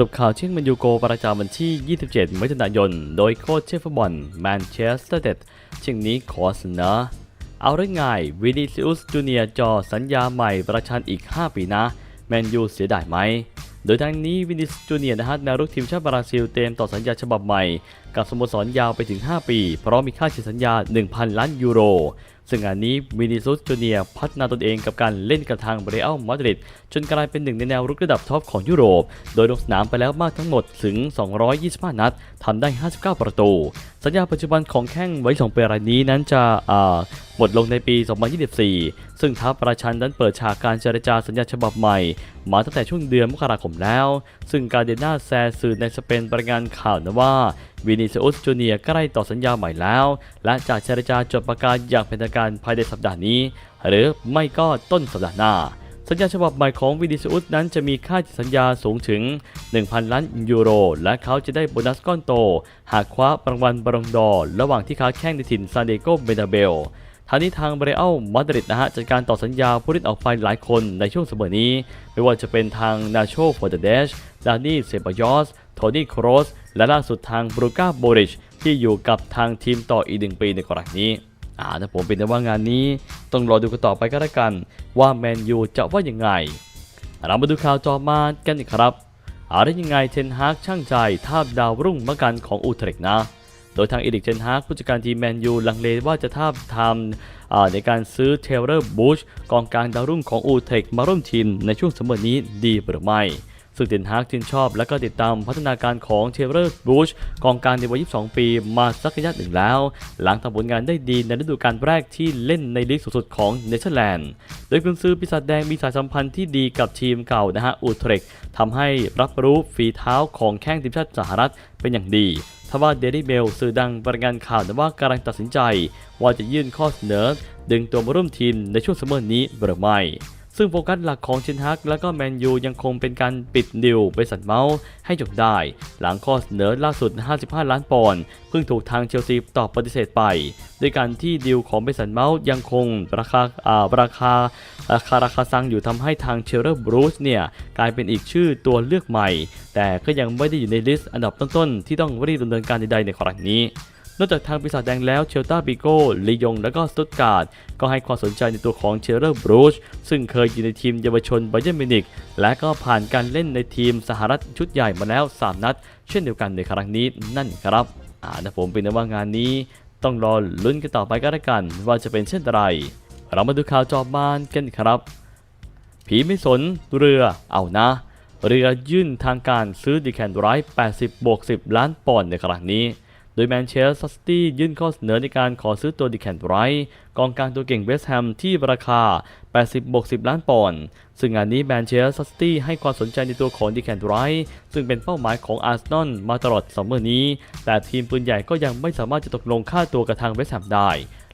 รุปข่าวเช่งมันยูโกประจำวันที่ 27 มิถุนายน โดยโค้ชเชฟฟุตบอลแมนเชสเตอร์เดเช่งนี้ขอเสนอเอาเรื่องง่ายวินิซิอุสจูเนียจอสัญญาใหม่ประชันอีก 5 ปีนะ แมนยูเสียดายไหม โดยทั้งนี้วินิสจูเนียนะฮะแนวรุกทีมชาติบราซิลเต็มต่อสัญญาฉบับใหม่ กับสโมสรยาวไปถึง 5 ปี เพราะมีค่าเฉลี่ยสัญญา 1,000 ล้านยูโร ซึ่งงานนี้วินิซุสจูเนียพัฒนาตนเองกับการเล่นกับทางเรอัลมาดริดจนกลายเป็นหนึ่งในแนวรุกระดับท็อปของยุโรป โดยลงสนามไปแล้วมากทั้งหมดถึง 225 นัดทำได้ 59 ประตู สัญญาปัจจุบันของแข้งไว้2ปีรายนี้นั้นจะหมดลงในปี 2024 ซึ่งท้าประชันนั้นเปิดฉากการเจรจาสัญญาฉบับใหม่ มาตั้งแต่ช่วงเดือนมกราคมแล้ว ซึ่งการเดน่าแซสื่อในสเปนรายงานข่าวนะว่า วินิซอุสจูเนียใกล้ต่อสัญญาใหม่แล้ว และจะเจรจาจดประกาศอย่างเป็นทางการภายในสัปดาห์นี้ หรือไม่ก็ต้นสัปดาห์หน้า สัญญาฉบับใหม่ของวินิซอุสนั้นจะมีค่าสัญญาสูงถึง 1,000 ล้านยูโร และเขาจะได้โบนัสก้อนโต หากคว้ารางวัลบรองดอร์ระหว่างที่ค้าแข่งในถิ่นซานเดโกเบนาเบลทางนี้ทางเบรอัลมาดริดนะฮะจัดการต่อสัญญาผู้เล่นออกไปหลายคนในช่วงเสมอนี้ ไม่ว่าจะเป็นทางนาโชฟอร์เดเดชดานี่เซบายอส โทนี่โครส และล่าสุดทางบรูกาโบริชที่อยู่กับทางทีมต่ออีกหนึ่งปีในกรณีนี้อ่าถ้าผมเป็นแต่ว่างานนี้ต้องรอดูกันต่อไปก็แล้วกัน ว่าแมนยูจะว่ายังไง เรามาดูข่าวจอมากันอีกครับอะไรยังไงเทนฮากช่างใจทาบดาวรุ่งมะกันของอูเทรกนะ โดยทางอีริกเทนฮากผู้จัดการทีมแมนยูลังเลว่าจะทาบทำในการซื้อเทเลอร์บูชกองกลางดาวรุ่งของอูเทรกมาร่วมทีมในช่วงเสมอนี้ดีหรือไม่ ซึ่งเทนฮากชื่นชอบและก็ติดตามพัฒนาการของเทเลอร์บูชกองกางในวัย 22 ปีมาสักระยะหนึ่งแล้ว หลังทำผลงานได้ดีในฤดูกาลแรกที่เล่นในลีกสูงสุดของเนเธอร์แลนด์ โดยกุนซือปีศาจแดงมีสายสัมพันธ์ที่ดีกับทีมเก่านะฮะอูเทรกทำให้รับรู้ฝีเท้าของแข้งทีมชาติสหรัฐเป็นอย่างดีทว่าเดลี่เบลสื่อดังรายงานข่าวนะว่ากำลังตัดสินใจ ว่าจะยื่นข้อเสนอ ดึงตัวมาร่วมทีมในช่วงซัมเมอร์นี้หรือไม่ ซึ่งโฟกัสหลักของเชนฮักและก็แมนยูยังคงเป็นการปิดดิวบริษัทเมาส์ให้จบได้ หลังข้อเสนอล่าสุด 55 ล้านปอนด์เพิ่งถูกทางเชลซีตอบปฏิเสธไป ด้วยการที่ดิวของบริษัทเมาส์ยังคงราคาอ่าราคาราคาราคาซังอยู่ทำให้ทางเชลเลอร์บรูซเนี่ยกลายเป็นอีกชื่อตัวเลือกใหม่ แต่ก็ยังไม่ได้อยู่ในลิสต์อันดับต้นๆที่ต้องรีบดำเนินการใดๆในครั้งนี้ นอกจากทางปีศาจแดงแล้วเชลตาบิโก้ลียงและก็สตุตการ์ดก็ให้ความสนใจในตัวของเชลเลอร์บรูชซึ่งเคยอยู่ในทีมเยาวชนไบเยร์นมินิกและก็ผ่านการเล่นในทีมสหรัฐชุดใหญ่มาแล้ว 3 นัด เช่นเดียวกันในครั้งนี้นั่นครับอ่านะผมเป็นนะว่างานนี้ ต้องรอลุ้นกันต่อไปก็แล้วกัน ว่าจะเป็นเช่นไร เรามาดูข่าวจอบบ้านกันครับผีไม่สนเรือเอานะ เรือยื่นทางการซื้อดีแคนไรท์80บวก10 ล้านปอนด์ในครั้งนี้ โดยแมนเชสเตอร์ซิตี้ยื่นข้อเสนอในการขอซื้อตัวดีแคนไรท์กองกลางตัวเก่งเวสต์แฮมที่ราคา 80บวก10 ล้านปอนด์ ซึ่งงานนี้แมนเชสเตอร์ซิตี้ให้ความสนใจในตัวของดีแคนไรท์ซึ่งเป็นเป้าหมายของอาร์เซนอลมาตลอดซัมเมอร์นี้ แต่ทีมปืนใหญ่ก็ยังไม่สามารถจะตกลงค่าตัวกับทางเวสต์แฮมได้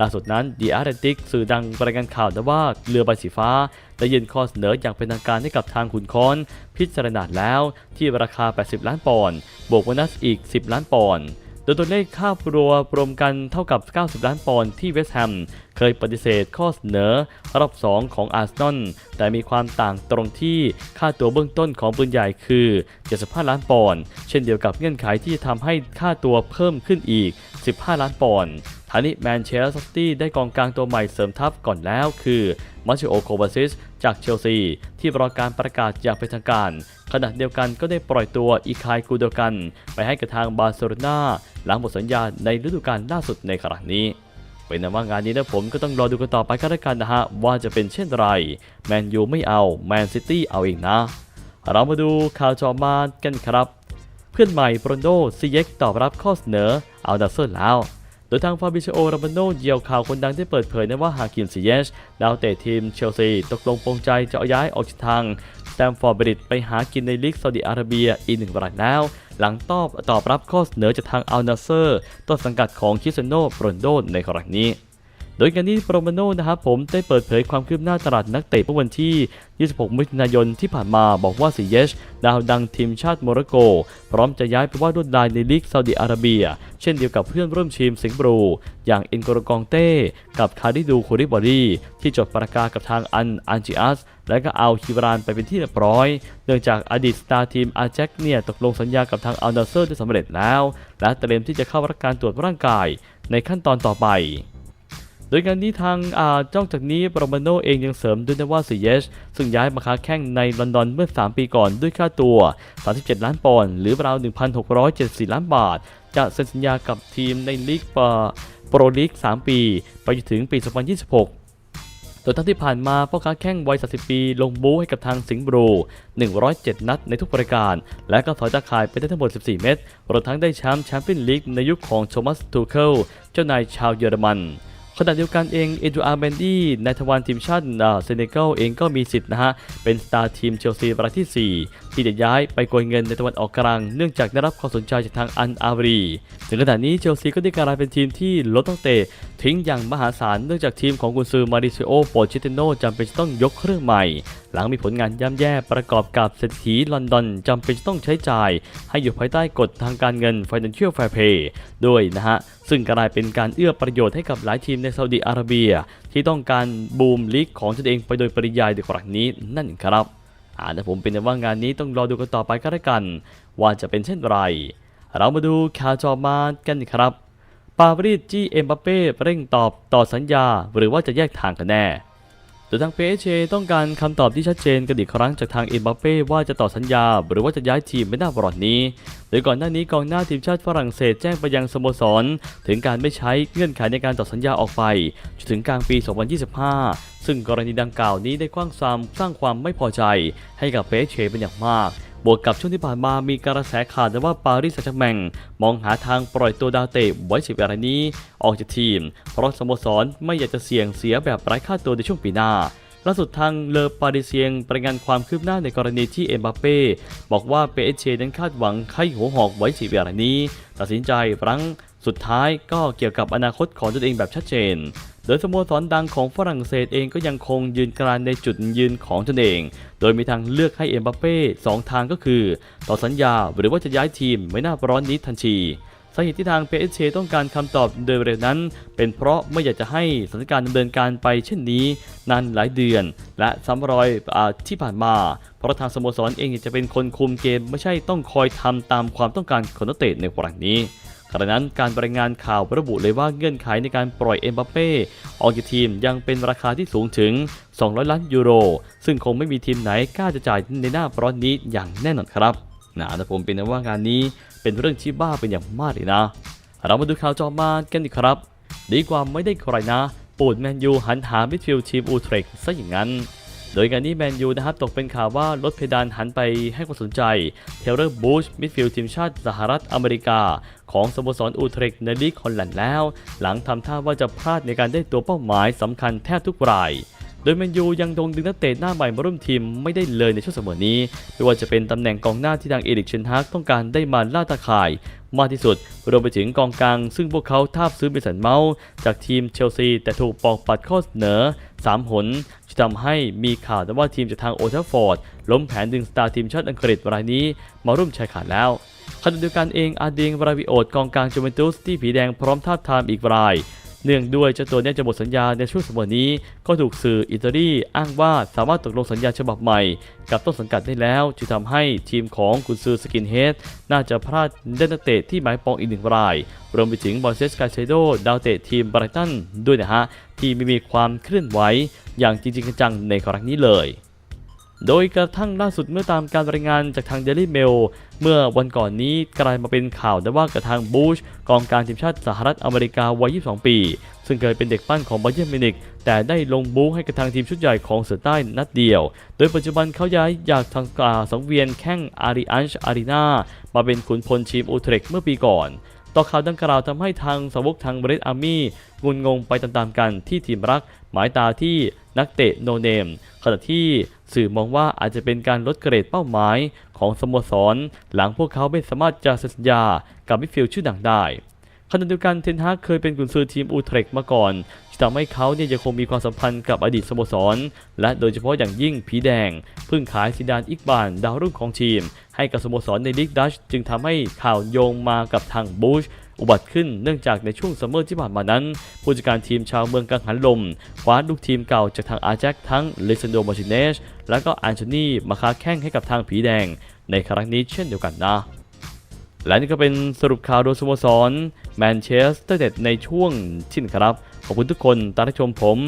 ล่าสุดนั้น The Atlantic สื่อดังรายงานข่าวนะว่าเรือใบสีฟ้าได้ยื่นข้อเสนออย่างเป็นทางการให้กับทางขุนค้อนพิจารณาแล้วที่ราคา 80 ล้านปอนด์บวกโบนัสอีก 10 ล้านปอนด์ โดยตัวเลขค่ารัวรวมกันเท่ากับ 90 ล้านปอนด์ที่เวสต์แฮมเคยปฏิเสธข้อเสนอรอบ 2 ของอาร์เซนอลแต่มีความต่างตรงที่ค่าตัวเบื้องต้นของปืนใหญ่คือ 75 ล้านปอนด์เช่นเดียวกับเงื่อนไขที่จะทำให้ค่าตัวเพิ่มขึ้นอีก 15 ล้านปอนด์ทานี้แมนเชสเตอร์ซิตี้ได้กองกลางตัวใหม่เสริมทัพก่อนแล้วคือ มาชิโอโควาซิสจากเชลซี ที่รอการประกาศอย่างเป็นทางการ ขณะเดียวกันก็ได้ปล่อยตัวอีคายกูโดกัน ไปให้กับทางบาร์เซโลนาหลังหมดสัญญาในฤดูกาลล่าสุดในครั้งนี้เป็นนว่างานนี้นะผมก็ต้องรอดูกันต่อไปก็แล้วกันนะฮะ ว่าจะเป็นเช่นไร แมนยูไม่เอา แมนซิตี้เอาเองนะ เรามาดูข่าวจอมากันครับ เพื่อนใหม่โปรนโดซีเย็กตอบรับข้อเสนอเอาดัสเซอร์แล้ว โดยทางฟาบิเชโอราบาโนเหยี่ยวข่าวคนดังได้เปิดเผยนะว่าหากินซิเยชดาวเตะทีมเชลซีตกลงปรงใจจะย้ายออกจากทางแตมฟอร์บริดไปหากินในลีกซาอุดิอาระเบียอีกหนึ่งรายแล้ว หลังตอบตอบรับข้อเสนอจากทางอัลนาเซอร์ต้นสังกัดของคิสเซโนโรนโดในครั้งนี้ โดยการนี้โปรโมโนนะครับผมได้เปิดเผยความคืบหน้าตลาดนักเตะเมื่อวันที่ 26 มิถุนายนที่ผ่านมาบอกว่าซีเยชดาวดังทีมชาติโมร็อกโก พร้อมจะย้ายไปว่าดวดลายในลีกซาอุดิอาระเบีย เช่นเดียวกับเพื่อนร่วมทีมสิงห์บรู อย่างอ็นโกรกองเต้กับคาริดูคูริบอรีที่จดประกากับทางอันอันจิอัสและก็เอาฮิบรานไปเป็นที่เรียบร้อย เนื่องจากอดีตสตาร์ทีมอาแจ็คเนี่ยตกลงสัญญากับทางอัลนาเซอร์ได้สำเร็จแล้ว และเตรียมที่จะเข้ารับการตรวจร่างกายในขั้นตอนต่อไป โดยการนี้ทางอาจ้องจากนี้ปรโมโนเองยังเสริมด้วยนะว่าซีเยชซึ่งย้ายมาค้าแข่งในลอนดอนเมื่อ 3 ปีก่อนด้วยค่าตัว 37 ล้านปอนด์หรือราว 1,674 ล้านบาท จะเซ็นสัญญากับทีมในลีกโปรลีก 3 ปี ไปจนถึงปี 2026โดยทั้งที่ผ่านมาพ่อค้าแข้งวัย 30 ปี ลงบู๊ให้กับทางสิงห์บรู 107 นัดในทุกบริการ และก็ถอยตาข่ายไปได้ทั้งหมด 14 เม็ดรวมทั้งได้แชมป์แชมเปี้ยนลีกในยุคของโทมัส ทูเคิล เจ้านายชาวเยอรมัน ขณะเดียวกันเองเอดูอาร์เมนดี้นายทวารทีมชาติเซเนกัลเองก็มีสิทธิ์นะฮะ เป็นสตาร์ทีมเชลซีรายที่ 4 ที่จะย้ายไปโกยเงินในตะวันออกกลางเนื่องจากได้รับความสนใจจากทางอันอาบรีถึงขณะนี้เชลซีก็ได้กลายเป็นทีมที่ลดตั้งเตะทิ้งอย่างมหาศาลเนื่องจากทีมของกุนซือมาริซิโอโปชิเตโนจำเป็นต้องยกเครื่องใหม่ หลังมีผลงานย่ำแย่ประกอบกับเศรษฐีลอนดอนจำเป็นต้องใช้จ่าย ให้อยู่ภายใต้กฎทางการเงิน Financial Fair Play ด้วยนะฮะ ซึ่งกลายเป็นการเอื้อประโยชน์ให้กับหลายทีมในซาอุดิอาระเบีย ที่ต้องการบูมลีกของตนเองไปโดยปริยายในครั้งนี้นั่นครับอาแต่ผมเป็นแต่ว่างานนี้ต้องรอดูกันต่อไปก็แล้วกัน ว่าจะเป็นเช่นไร เรามาดูข่าวจอมากันครับ ปารีสจี้เอ็มบัปเป้เร่งตอบต่อสัญญา หรือว่าจะแยกทางกันแน่โดยทางเปเชต้องการคำตอบที่ชัดเจนกันอีกครั้งจากทางเอ็มบัปเป้ว่าจะต่อสัญญา หรือว่าจะย้ายทีมไม่น่าบรอดนี้ โดยก่อนหน้านี้กองหน้าทีมชาติฝรั่งเศสแจ้งไปยังสโมสร ถึงการไม่ใช้เงื่อนไขในการต่อสัญญาออกไปจนถึงกลางปี 2025 ซึ่งกรณีดังกล่าวนี้ได้กว้างซามสร้างความไม่พอใจให้กับเปเชเป็นอย่างมาก บวกกับช่วงที่ผ่านมามีกระแสข่าวว่าปารีสแซงต์แชร์แมงมองหาทางปล่อยตัวดาวเตะไว้สิบรายนี้ ออกจากทีม เพราะสโมสรไม่อยากจะเสี่ยงเสียแบบไร้ค่าตัวในช่วงปีหน้าล่าสุดทางเลอปาริเซียงรายงานความคืบหน้าในกรณีที่เอ็มบัปเป้บอกว่าเปเชนั้นคาดหวังให้หัวหอกไว้สิบรายนี้ ตัดสินใจรั้งสุดท้ายก็เกี่ยวกับอนาคตของตนเองแบบชัดเจน โดยสโมสรดังของฝรั่งเศสเองก็ยังคงยืนกรานในจุดยืนของตนเอง โดยมีทางเลือกให้เอ็มบัปเป้สองทางก็คือ ต่อสัญญาหรือว่าจะย้ายทีมไม่น่าร้อนนี้ทันทีสาเหตุที่ทาง PSG ต้องการคำตอบโดยเร็วนั้น เป็นเพราะไม่อยากจะให้สถานการณ์ดำเนินการไปเช่นนี้นานหลายเดือน และซ้ำรอยอที่ผ่านมา เพราะทางสโมสรเองจะเป็นคนคุมเกม ไม่ใช่ต้องคอยทำตามความต้องการของนักเตะในครั้งนี้ ขณะนั้นการรายงานข่าวระบุเลยว่าเงื่อนไขในการปล่อยเอ็มบัปเป้ออกจากทีมยังเป็นราคาที่สูงถึง 200 ล้านยูโร ซึ่งคงไม่มีทีมไหนกล้าจะจ่ายในหน้าร้อนนี้อย่างแน่นอนครับนะแต่ผมเป็นว่างานนี้เป็นเรื่องที่บ้าเป็นอย่างมากเลยนะ เรามาดูข่าวจอมากันดีครับ ดีกว่าไม่ได้ใครนะ ปูดแมนยูหันหามิดฟิลด์ทีมอูเทรกซะอย่างนั้น โดยการนี้แมนยูนะครับตกเป็นข่าวว่าลดเพดานหันไปให้ความสนใจเทเลอร์บูชมิดฟิลด์ทีมชาติสหรัฐอเมริกา ของสโมสรอูเทรกในลีกฮอลแลนด์แล้ว หลังทำท่าว่าจะพลาดในการได้ตัวเป้าหมายสำคัญแทบทุกรายโดยแมนยูยังคงดึงนักเตะหน้าใหม่มาร่วมทีมไม่ได้เลยในช่วงเสมอนี้ ไม่ว่าจะเป็นตำแหน่งกองหน้าที่ทางเอริกเชนฮากต้องการได้มาล่าตาข่าย มากที่สุด รวมไปถึงกองกลาง ซึ่งพวกเขาทาบซื้อเป็นสันเมาส์จากทีมเชลซี แต่ถูกปอกปัดข้อเสนอ 3 หนจะทำให้มีข่าวว่าทีมจากทางโอทัฟฟอร์ดล้มแผนดึงสตาร์ทีมชาติอังกฤษรายนี้ มาร่วมชายขาดแล้วขณะเดียวกันเองอาเดียงบราวิโอตกองกลางจูเวนตุสที่ผีแดงพร้อมทาบทามอีกราย เนื่องด้วยเจ้าตัวนี้จะหมดสัญญาในช่วงสมัยนี้ ก็ถูกสื่ออิตาลีอ้างว่าสามารถตกลงสัญญาฉบับใหม่ กับต้นสังกัดได้แล้ว จึงทำให้ทีมของกุนซือสกินเฮดน่าจะพลาดเล่นนักเตะที่หมายปองอีกหนึ่งราย รวมไปถึงบอลเซสกาเชโดดาวเตะทีมบรตันด้วยนะฮะที่ไม่มีความเคลื่อนไหวอย่างจริงจังในครั้งนี้เลย โดยกระทั่งล่าสุดเมื่อตามการรายงานจากทาง Daily Mail เมื่อวันก่อนนี้กลายมาเป็นข่าวได้ว่ากระทางบูชกองการทีมชาติสหรัฐอเมริกาวัย 22 ปี ซึ่งเคยเป็นเด็กปั้นของบาเยิร์นมิวนิกแต่ได้ลงบู๊ให้กับทางทีมชุดใหญ่ของเสือใต้นัดเดียว โดยปัจจุบันเขาย้ายจากทางอ่าสังเวียนแข้งอาริอันช์อารีนามาเป็นขุนพลทีมอูเทรกเมื่อปีก่อนต่อข่าวดังกล่าวทำให้ทางสาวกทางเบรดอาร์มี่งุนงงไปตามๆกันที่ทีมรัก หมายตาที่นักเตะโนเนมขณะที่สื่อมองว่าอาจจะเป็นการลดเกรดเป้าหมายของสโมสร หลังพวกเขาไม่สามารถจะสัญญากับมิฟิลชื่อดังได้ ขณะเดียวกันเทนฮากเคยเป็นกุนซือทีมอูเทรกมาก่อนที่ทำให้เขาเนี่ยยังคงมีความสัมพันธ์กับอดีตสโมสร และโดยเฉพาะอย่างยิ่งผีแดง เพิ่งขายซิดานอิกบานดาวรุ่งของทีม ให้กับสโมสรในลีกดัชจึงทำให้ข่าวโยงมากับทางบูชอุบัติขึ้นเนื่องจากในช่วงซัมเมอร์ที่ผ่านมานั้น ผู้จัดการทีมชาวเมืองกังหันลมคว้าลูกทีมเก่าจากทางอาแจ็คทั้งเลซันโดมาร์ติเนสและก็อันโทนีมาค้าแข้งให้กับทางผีแดง ในครั้งนี้เช่นเดียวกันนะ และนี่ก็เป็นสรุปข่าวโดยสโมสรแมนเชสเตอร์เด็ดในช่วงชิ้นครับ ขอบคุณทุกคนตามที่ชมผม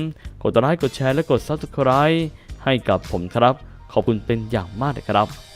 กดไลค์กดแชร์และกด Subscribe ให้กับผมครับ ขอบคุณเป็นอย่างมากเลยครับ